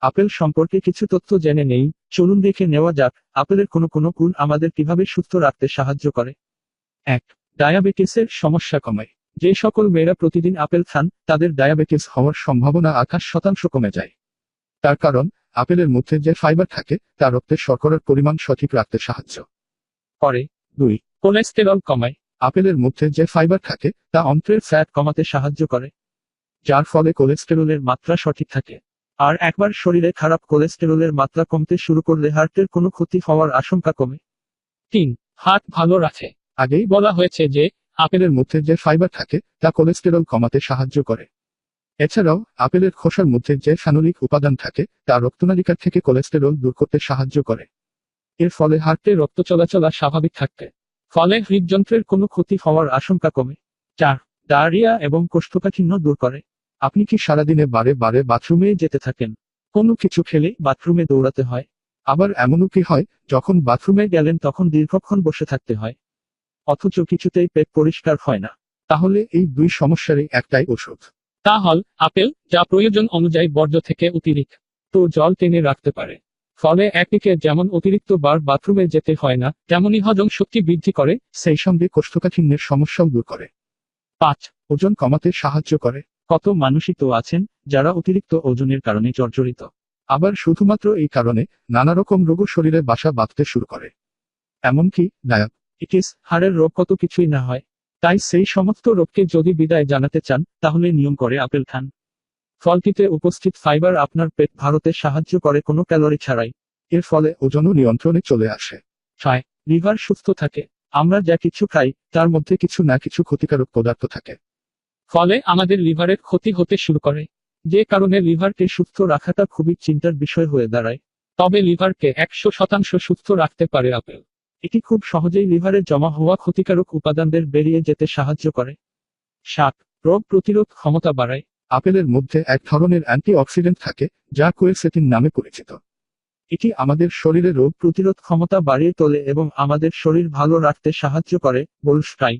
Apple সম্পর্কে কিছু তথ্য জেনে নেই, চলুন দেখে নেওয়া যাক, আপেলের কোনো কোনো গুণ আমাদের কীভাবে সুস্থ রাখতে সাহায্য করে। এক, ডায়াবেটিসের সমস্যা কমায়। যে সকল মেয়েরা প্রতিদিন আপেল খান, তাদের ডায়াবেটিস হওয়ার সম্ভাবনা আঠাশ শতাংশ কমে যায়। তার কারণ, আপেলের মধ্যে যে ফাইবার থাকে, তা রক্তে শর্করার পরিমাণ সঠিক রাখতে সাহায্য। করে দুই, কোলেস্টেরল কমায়। আপেলের মধ্যে যে ফাইবার থাকে, তা অন্ত্রের ফ্যাট কমাতে সাহায্য করে, যার ফলে কোলেস্টেরলের মাত্রা সঠিক থাকে। আর একবার শরীরে খারাপ কোলেস্টেরলের মাত্রা কমতে শুরু করলে হার্টের কোনো ক্ষতি হওয়ার আশঙ্কা কমে। তিন হার্ট ভালো রাখে। আগেই বলা হয়েছে যে, আপেলের মধ্যে যে ফাইবার থাকে, তা কোলেস্টেরল কমাতে সাহায্য করে। এছাড়াও, আপেলের খোসার মধ্যে যে ফ্যানোলিক উপাদান থাকে, তা রক্তনালিকা থেকে কোলেস্টেরল দূর করতে সাহায্য করে। এর ফলে হার্টে রক্ত চলাচলা স্বাভাবিক থাকতে ফলে হৃদযন্ত্রের কোনো ক্ষতি হওয়ার আশঙ্কা কমে। চার, ডায়রিয়া এবং কোষ্ঠকাঠিন্য দূর করে। আপনি কি সারাদিনে বারে বারে বাথরুমে যেতে থাকেন? কোনো কিছু খেলে বাথরুমে দৌড়াতে হয়। আবার এমনও কি হয়, যখন বাথরুমে গেলেন তখন দীর্ঘক্ষণ বসে থাকতে হয়। অথচ কিছুতেই পেট পরিষ্কার হয় না। তাহলে এই দুই সমস্যারই একটাই ওষুধ। তা হল আপেল, যা প্রয়োজন অনুযায়ী বর্জ্য থেকে অতিরিক্ত। তো জল টেনে রাখতে পারে। ফলে একদিকে যেমন অতিরিক্ত বার বাথরুমে যেতে হয় না তেমনই হজম শক্তি বৃদ্ধি করে, সেই সঙ্গে কোষ্ঠকাঠিন্যের সমস্যাও দূর করে। পাঁচ, ওজন কমাতে সাহায্য করে। কত মানুষই তো আছেন, যারা অতিরিক্ত ওজনের কারণে জর্জরিত। আবার শুধুমাত্র এই কারণে নানা রকম রোগও শরীরে বাসা বাঁধতে শুরু করে। এমনকি ডায়াবেটিস হাড়ের রোগ কত কিছুই না হয়। তাই সেই সমস্ত রোগকে যদি বিদায় জানাতে চান, তাহলে নিয়ম করে আপেল খান। ফলটিতে উপস্থিত ফাইবার আপনার পেট ভারতে সাহায্য করে কোনো ক্যালোরি ছাড়াই। এর ফলে ওজনও নিয়ন্ত্রণে চলে আসে। ছয় লিভার সুস্থ থাকে। আমরা যা কিছু খাই, তার মধ্যে কিছু না কিছু ক্ষতিকারক পদার্থ থাকে। ফলে আমাদের লিভারের ক্ষতি হতে শুরু করে। যে কারণে লিভারকে সুস্থ রাখাটা খুবই চিন্তার বিষয় হয়ে দাঁড়ায়। তবে লিভারকে একশো শতাংশ সুস্থ রাখতে পারে আপেল। এটি খুব সহজেই লিভারে জমা হওয়া ক্ষতিকারক উপাদানদের বেরিয়ে যেতে সাহায্য করে। সাত, রোগ প্রতিরোধ ক্ষমতা বাড়ায়। আপেলের মধ্যে এক ধরনের অ্যান্টিঅক্সিডেন্ট থাকে, যা কোয়েলসেটিন নামে পরিচিত। এটি আমাদের শরীরে রোগ প্রতিরোধ ক্ষমতা বাড়িয়ে তোলে এবং আমাদের শরীর ভালো রাখতে সাহায্য করে বোলস্টাই